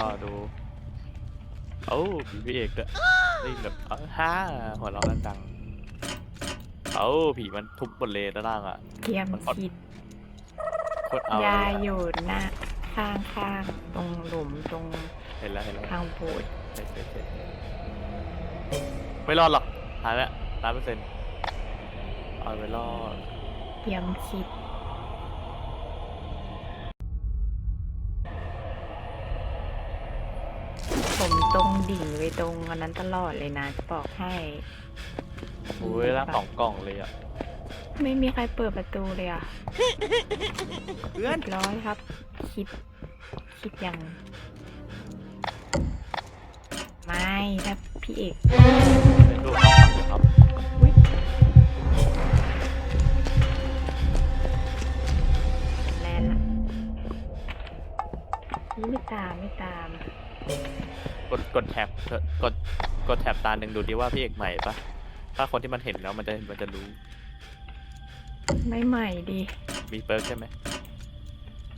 รอดูเอ้าผีพี่เอกด้วยได้ยินแบบเอ้าฮ่าหัวเราะดังๆเอ้าผีมันทุบหมดเลยด้านล่างอะเตรียมคิดโคตรเอายาเลยอยู่หน้าข้างข้างๆตรงหลุมตรงเห็นแล้วเห็นแล้วทางโบสถ์เห็นเห็นเห็นไม่รอดหรอกหายแล้วร้อยเปอร์เซ็นต์เอาไม่รอดเตรียมคิด ดิ่งไปตรงอันนั้นตลอดเลยนะจะบอกให้โอ้ยร่างสองกล่องเลยอะ ไม่มีใครเปิดประตูเลยอะเพื่อนเรียบร้อยครับ คิด คิดยัง ไม่ถ้าพี่เอกเป็นรูปของฝั่งครับอุ๊ยแลนละไม่ตามไม่ตาม กดกดแท็บเถอะกดกดแท็บตาหนึ่งดูดิว่าพี่เอกใหม่ปะถ้าคนที่มันเห็นแล้วมันจะมันจะรู้ ไม่ใหม่ดิมีเปิร์กใช่ไหม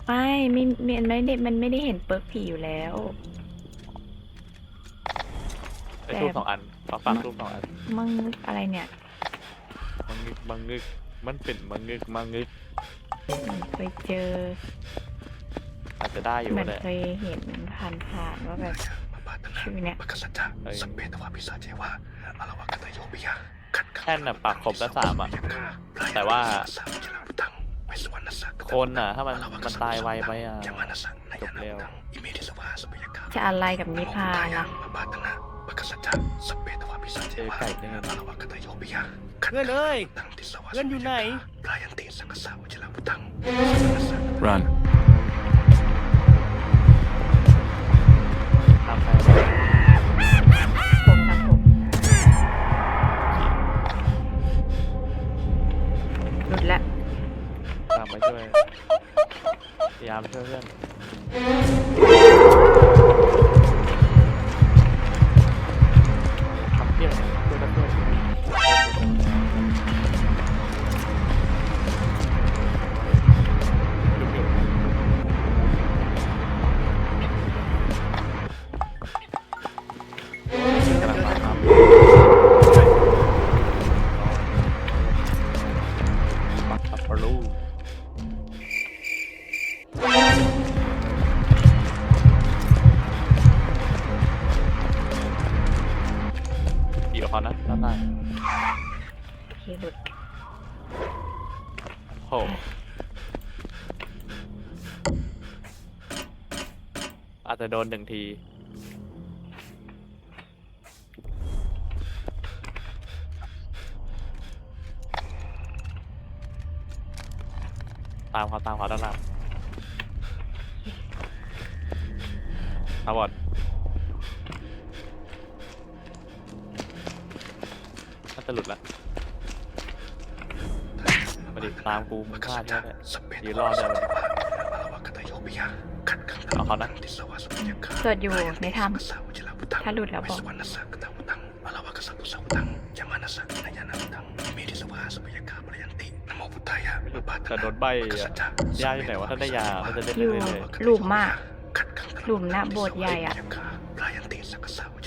ไม่ไม่มันไม่ได้มันไม่ได้เห็นเปิร์กผีอยู่แล้วเป็นแต่รูปสองอันขอฝากรูปสองอันมึงอะไรเนี่ยมังงึกมังงึกมันเป็นมังงึกมังงึกเหมือนเคยเจออาจจะได้อยู่เหมือนแหละเคยเห็นผ่านผ่านๆว่าแบบ ชื่อเนี่ยแค่นน่ะปากครบแล้วสามอะ แต่ว่า คนน่ะ ถ้ามันมันตายไวไปอะจบเร็วจะอะไรกับนิพพานล่ะเจอไก่ได้ไงเพื่อนเอ้ยเพื่อนอยู่ไหน Run. ช่วยพยายามช่วยเพื่อน โอเคหลุดโหอาจจะโดนหนึ่งที ตามเขาตามเขาด้านล่างทั้งหมด จะหลุดละมาดิตามกูมึงพลาดแค่เนี่ยยืนรอได้เลยเอาเขานะสวดอยู่ในถ้ำถ้าหลุดแล้วบอกแต่โดนใบอะยาอยู่ไหนวะถ้าได้ยามันจะเล่นอยู่เรื่อยหลุมมากหลุมหน้าโบสถ์ใหญ่อะ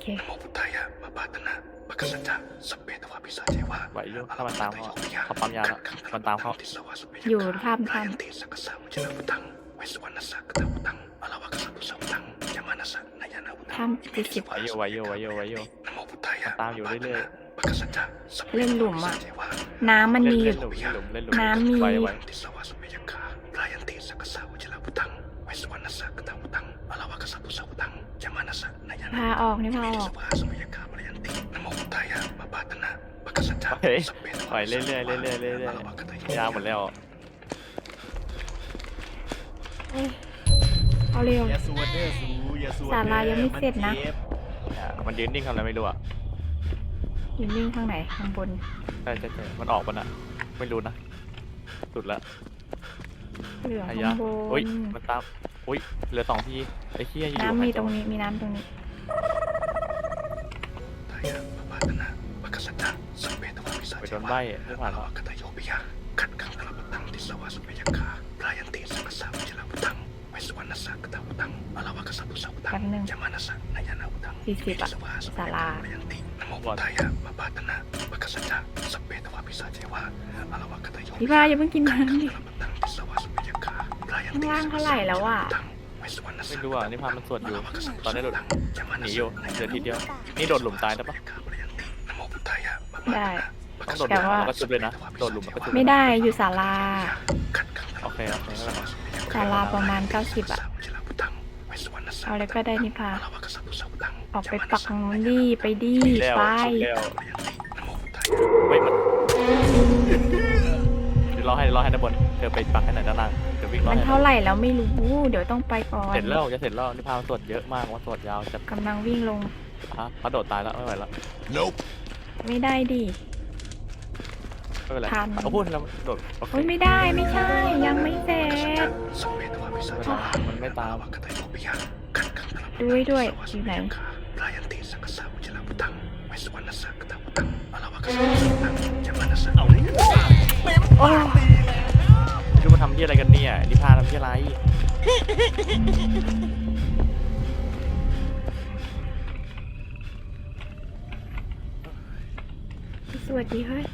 โอเคไหวอยุ่ถ้ามันตามเขาอะเขาปั๊มยาแล้วมันตามเขาอยู่ถ้ำถ้ถ้ำที่สิบ ไหวอยู่ไหวอยู่ไหวอยู่ไหวอยู่มันตามอยู่เรื่อยเล่นหลุมอะ น้ำๆมันเล่นมีอเล่ยู่ นหลุมเล่นหลุมเล่นหลุมน้ำมี ไหวไหวพา ออกนี่พาออกเฮ้ยไหวเรื่อยๆเรื่อยๆเรื่อยๆเรื่อยๆยาหมดแล้ว เอ้ยเอาเร็ว อย่าสวดเด้อสูอย่าสวดศาลายังไม่เสร็จนะมัจ็บอะมันยืนนิ่งทำอะไรไม่รู้อะยิงวิ่งข้างไหนข้างบน ใช่ใช่ใช่มันออกมันอะไม่รู้นะ สุดละ เหลืองอายะข้างบอุ้ยนมันตามอุ้ยเหลือสองทีไอ้เหี้ยอยู่น้ำมีหายตรงนี้มีน้ำตรงนี้ Taya, mapatana, magkasada, sampeto kami sa ไปโดนใบ้ไม่ผ่านหรอก Alawa katayo biya, kat kang kalapatang di sawa sa payaka, layan ti sa kasama sila utang, may suwan na sa kataputang, alawa ka sa busa แป๊ utang, บนึง yaman na sa nayana utang, สี่สิบอะ sawa sa ศาลา payaka, layan ti, namo taya, mapatana, magkasada, sampeto kami sa jewa, alawa katayo พี่พาอย่าเพิ่งกินน้ำดิ kalapatang di sawa ล่าง sa เท่าไหร่ kasama แล้วอะ utang, may suwan na ไม่ sa รู้อะนี่พามันสวดอยู่ alawa ka sa ตอนนี้โด busa น utang, yaman หนี na อยู่ sa เหลือ nayana ทีเดียว นี่โดนหลุมตายได้ปะได้ต้องโดดแต่ว่าแล้วก็ชุบเลยนะ โดดหลุมแล้วก็ชุบไม่ได้อยู่ศาลา โอเคโอเคไม่เป็นไรศาลาประมาณ 90 อะ เอาเลยก็ได้นี่พาออกไปปักตรงนู้นดิไปดิชุบแล้วไปชุบแล้วเฮ้ยมันเดี๋ยวรอให้รอให้ด้านบน เธอไปปักให้หน่อยด้านล่างเดี๋ย ววิ่งรอมันให้เท่าไหร่แล้วไม่รู้ เดี๋ยวต้องไปก่อนเสร็จแล้วจะเสร็จแล้วนี่พามันสวดเยอะมากว่าสวดยาวจะกำลังวิ่งลงฮะเขาโดดตายแล้วไม่ไหวแล้วไม่ได้ดิไม่เป็นไรทันเขาพูดแล้วโดดโอเคโอ้ยไม่ได้ไม่ใช่ยังไม่เสร็จมันไม่ตามด้วยด้วยอยู่ไหนเอาโอ้ ไม่รู้มาทำที่อะไรกันเนี่ยนิพาทำที่อะไร สวัสดีเฮ้ย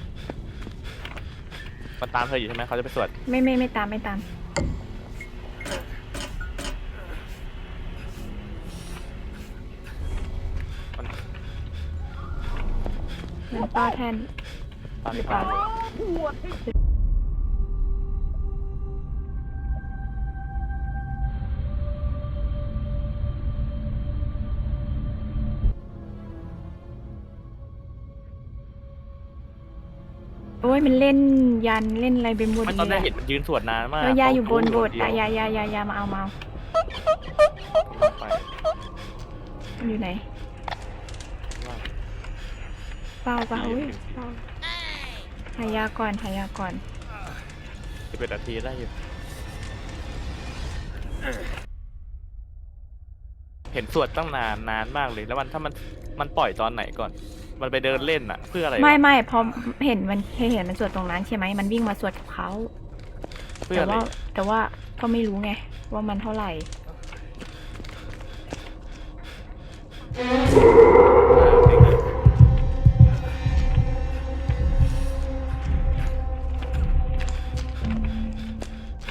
มันตามเธออยู่ใช่ไหมเขาจะไปสวดไม่ไม่ไม่ตามไม่ตาม มันป้าแทน ตามหรืนิอเปพา อ้ยมันเล่นยันเล่นอะไรเป็นบนไม่ตอนแรกเลยเห็นมันยืนสวดนานมากแล้วยาอยู่บนเขาโบสถ์เดีวอะยายายายามาเอามาเอาไปมันอยู่ไหนเฝ้าเฝ้าอุ้ยเฝ้าหายาก่อนหายาก่อนสิบเอ็ดนาทีได้อยู่ เห็นสวดตั้งนานนานมากเลย แล้วมันถ้ามันมันปล่อยตอนไหนก่อน มันไปเดินเล่นอะเพื่ออะไรวะไม่ไม่พอเห็นมันเห็นมันสวดตรงนั้นใช่ไหมมันวิ่งมาสวดกับเขาเพื่อแต่อะไรว่าแต่ว่าก็ไม่รู้ไงว่ามันเท่าไหร่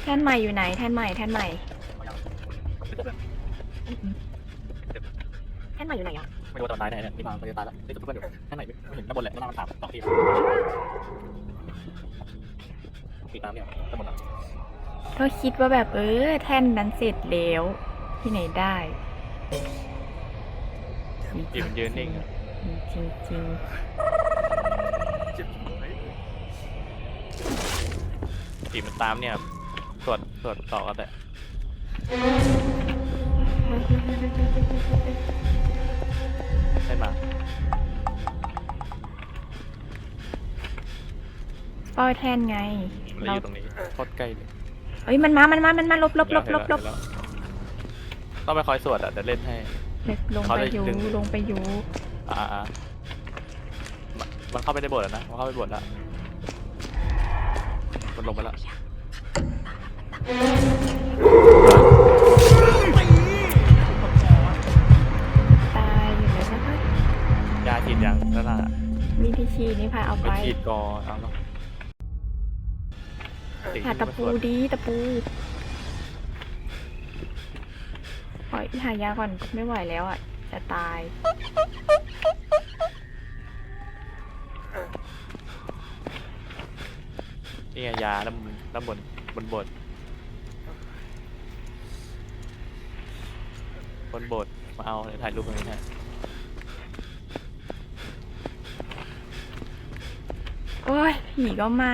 แท่นใหม่อยู่ไหนแท่นใหม่แท่นใหม่แท่นใหม่อยู่ไหนอะ ไม่รู้ว่าตอนตายไหนเนี่ยนี่มามันจะตายแล้วนี่จะทุบกันอยู่ข้างไหนไม่เห็นด้านบนแหละด้านล่างมันถามสองทีปีน้ำเนี่ยด้านบนอะก็คิดว่าแบบเออแท่นนั้นเสร็จแล้วที่ไหนได้ปีมันยืนนิ่งอะจริงจริงปีมันตามเนี่ยสวดสวดต่อกันแต่ ได้มาป้อยแท่นไงมันเลยเราอยู่ตรงนี้โคตรใกล้เลยเอ้ยมันมา มันมา มันมาลบลบลบลบลบเห็นแล้วต้องไปคอยสวดอะเดี๋ยวเล่นให้เด็กลงเขาไปเลยอยู่ดึง ลงไปอยู่อ่าอ่ามันมันเข้าไปในโบสถ์แล้วนะมันเข้าไปโบสถ์แล้วมันลงไปแล้ว ฉีดยังด้านล่างอะมีที่ชีนี่พาเอาไปไปฉีดก่อนเอาเนาะสิ่งหาที่ตะมันปูสวดดีตะปูปล่อยหายาก่อนไม่ไหวแล้วอะ จะตาย นี่ไงยาด้านบนด้านบนบนโบสถ์บนโบสถ์มาเอาเดี๋ยวถ่ายรูปตรงนี้ให้ โอ้ยผีก็มา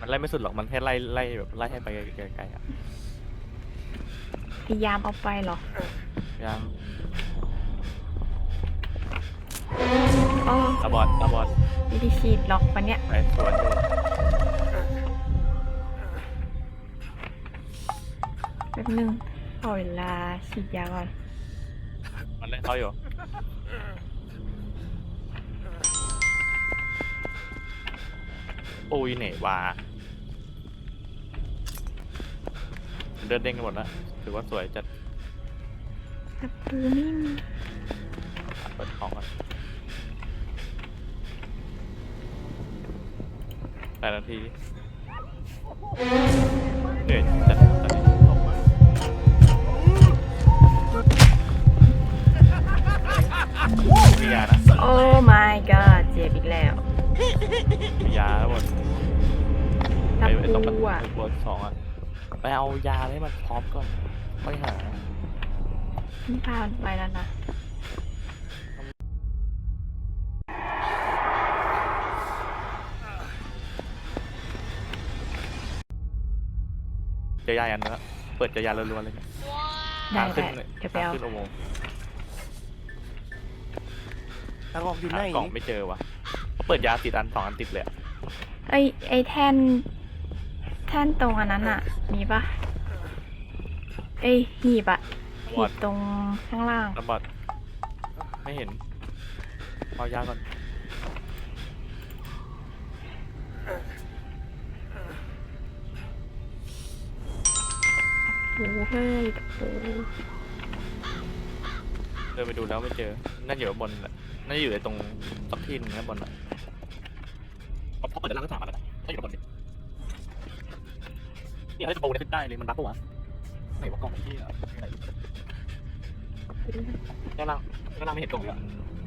มันไล่ไม่สุดหรอก มันแค่ไล่ไล่แบบไล่ให้ไปไกลๆอะพยายามเอาไปเหรอยังโอ้ตาบอดตาบอดไม่ได้ฉีดหรอกวันเนี้ยไปสวนอยู่แป๊บนึงขอเวลาฉีดยาก่อนมันเล่นเขาอยู่ โอ้ยเหน่วาเดินเด้งกันหมดแล้วถือว่าสวยจัดตะปูไม่มีเปิดของก่อนแปดนาทีเหนื่อยจัดตอนนี้มียานะ โอ้ my god เจ็บอีกแล้ว มียาแล้วหมดตะไอ้ตรงประปูตูอะตัวสองอะไปเอายาให้มันพร้อมก่อนค่อยหานี่พามันไปแล้วนะ เจอยาอันนั้นละเปิดเจอยาล้วนๆเลยเนี่ยได้ทางขึ้นได้เดี๋ยวไปเอาทางขึ้นอุโมงค์ ทางออกอยู่ไหน หากล่องไม่เจอวะ เขาเปิดยาติดอันสองอันติดเลยอะไอ้ไอ้แท่น แท่นตรงอันนั้นอะ มีปะเอ้ยหีบอะหีบตรงข้างล่าง ระบัดไม่เห็นเอายาก่อนโอ้เฮ้ยโอ้เดินไปดูแล้วไม่เจอน่าจะอยู่ข้างบนแหละน่าจะอยู่ในตรงสักที่หนึงข้างบนอะเพราะเปิดด้านล่างก็สามอันแล้วนะถ้าอยู่ข้างบนดิเนี่ยถ้าจะโปรเนี่ยขึ้นได้เลยมันบั๊กปะวะไหนวะกล่องที่อะไหนด้านล่างด้านล่างไม่เห็นกล่องเลยอะ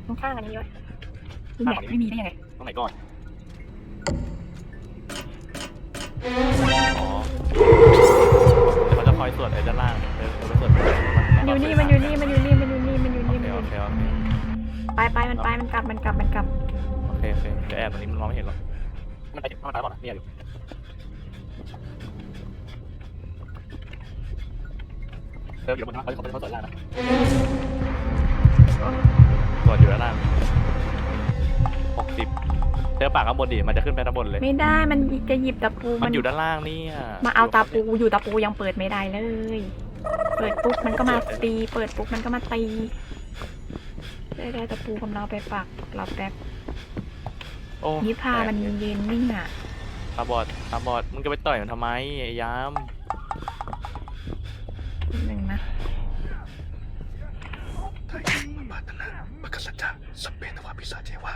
ข้างข้างอันนี้ด้วยนี่แหละไม่มีได้ยังไงตรงไหนก่อนอ๋อเดี๋ยวเขาจะคอยตรวจไอ้ด้านล่างเออเขาไปตรวจมันอยู่นี่มันอยู่นี่มันอยู่นี่มันอยู่นี่มันอยู่โอนี่เคมันอยู่โอเคโอเคไปไปมันไปมันกลับมันกลับมันกลับ โอเคโอเคเดี๋ยวแอบตรงนี้มันมองไม่เห็นหรอก มันไปถึงมันตายก่อนเนี่ยอยู่เริ่มอยู่บนนั้นเขาเขาเขาตรวจล่างนะตรวจอยู่ด้านล่างหกสิบเธอปากข้างบนดิ มันจะขึ้นไปด้านบนเลย ไม่ได้มันจะหยิบตะปูมันอยู่ด้านล่างเนี่ยมาเอาตะปูอยู่ตะปูยังเปิดไม่ได้เลย เปิดปุ๊บมันก็มาตี เปิดปุ๊บมันก็มาตีได้ได้ตะปูกำลังไปปักรอแป๊บ โอ้นิพามันยืนนิ่งอะตาบอดตาบอดมึงจะไปต่อยมันทำไมไอ้ยามหนึ่งนะ Taya mabatana bakasadya sabbena bisa jewa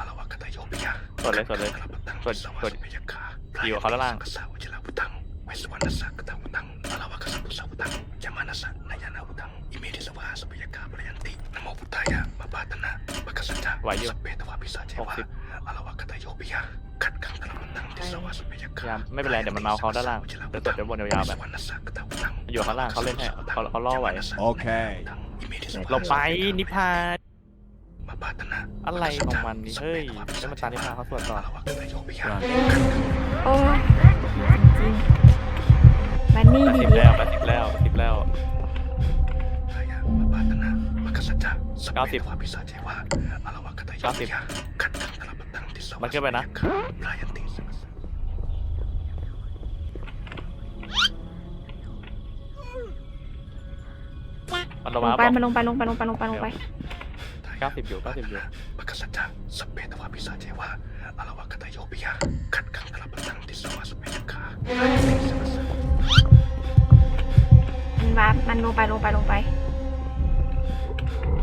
alawa kata yobiya สดเลยสดเลย kalapatang Sod, sawa sod. sumeyaka Iyo, kalalang. kasawa jela butang weswana sa kata butang alawa kasabu sa butang jamana sa nayana butang imedi sawa sumeyaka prayanti namo butaya mabatana bakasadya Wayo. sabbena bisa jewa Oksip. alawa kata yobiya kat kang kalapatang di sawa sumeyaka ยาม ไม่เป็นไรเดี๋ยวมันมาเอาเขาด้านล่างเดี๋ยวตรวจด้านบนยาวๆแบบ weswana sa kata butang อยู่ข้างล่างเขาเล่นให้เขาเขาล่อไหว Okay. เราไปนิพา Mabatana อะไรของมันนี่เฮ้ยแล้วมันตามนิพาเขาตรวจต่อ Run. โอ้ยจริงๆมันนี่แปดดีสิบดีแล้วแปดสิบแล้วแปดสิบแล้ว90 มันขึ้นไปนะ มันลงลมางไปบอกมันลงไปลงไปลงไปลงไปลงไป90อยู่90อยู่ Makasadya sabbena bisa jewa alawa kata yobiya kat kang kalapatang di sawa sumeyaka มันวาร์ปมันลงไป l งไปลงไป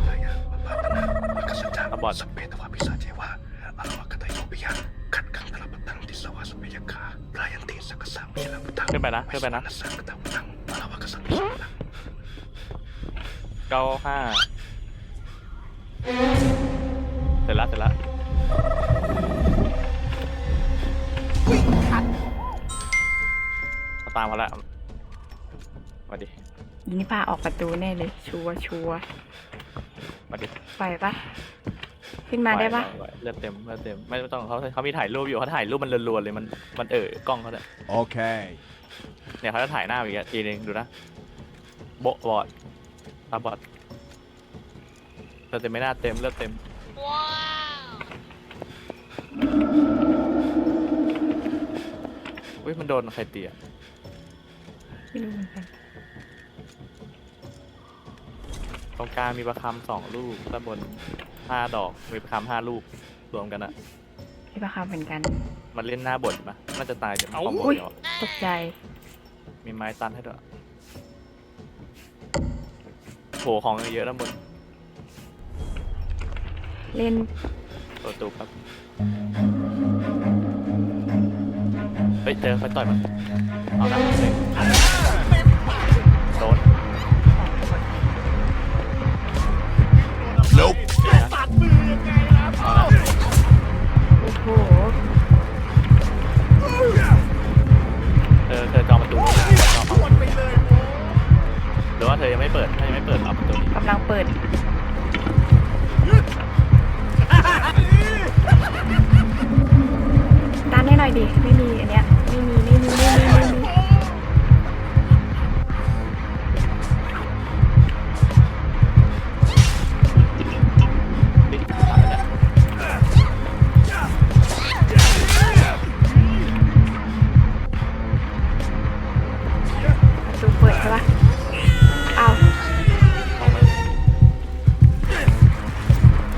Daya mabatana makasadya Abot. sabbena bisa jewa นไปนะขึ้นไปนะ Nasa kata butang alawa kasama sa butang เก้าห้าเสร็จแล้วเสร็จแล้วตามมาแล้วมาดินี่พาออกประตูแน่เลย ชัวร์ชัวร์มาดิไปปะขึ้นมาได้ปะหวหวเลือดเต็มเลือดเต็มไม่ไม่ต้องเขาเขามีถ่ายรูปอยู่เขาถ่ายรูปมันรัวๆเลยมันมันเออกล้องเขาเนี่ย Okay. เเนี่ยเขาจะถ่ายหน้าอีกทีนึงดูนะโบบอดตาบอดเราเต็มไม่น่าเต็มเลือดเต็มว้าวเฮ้ยมันโดนใครเตียไม่รู้เหมือนกันตรงกลางมีประคำสองลูกด้านบนห้าดอกมีประคำห้าลูกรวมกันอะ ที่ประคำเหมือนกัน มันเล่นหน้าบทปะน่าจะตายจากคอมโบอุ๊ยเดียวอะตกใจ มีไม้ตันให้ด้วยโหของเยอะด้านบนเล่นเปิดประตูครับเฮ้ยเจอไปต่อยมันเอาหน้าเลยโดน Nope. ธอเธอจองประตูล้วนะจองชวนไปเหรือว่าเธอยังไม่เปิดถ้ายังไม่เปิดเอาประตูนี้กำลังเปิดดันให้หน่อยดิ ไม่มีอันเนี้ย ใช่ปะเอาเอาไหม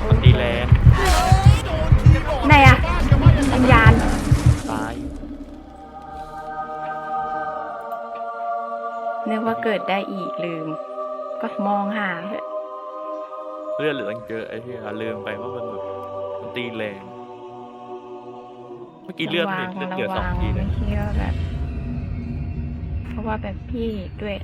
มันตีแรงไหนอะวิญญาณตายนึกว่าเกิดได้อีกลืม ก็มองหาเถอะเลือดเหลือตั้งเยอะไอ้ที่ลืมไปว่ามันแบบมันตีแรง เมื่อกี้เลือดระเลืวัอดงเลือดระเยอะสองวังทีเลยไม่คิดว่าแบบ เพราะว่าแบบพี่ด้วย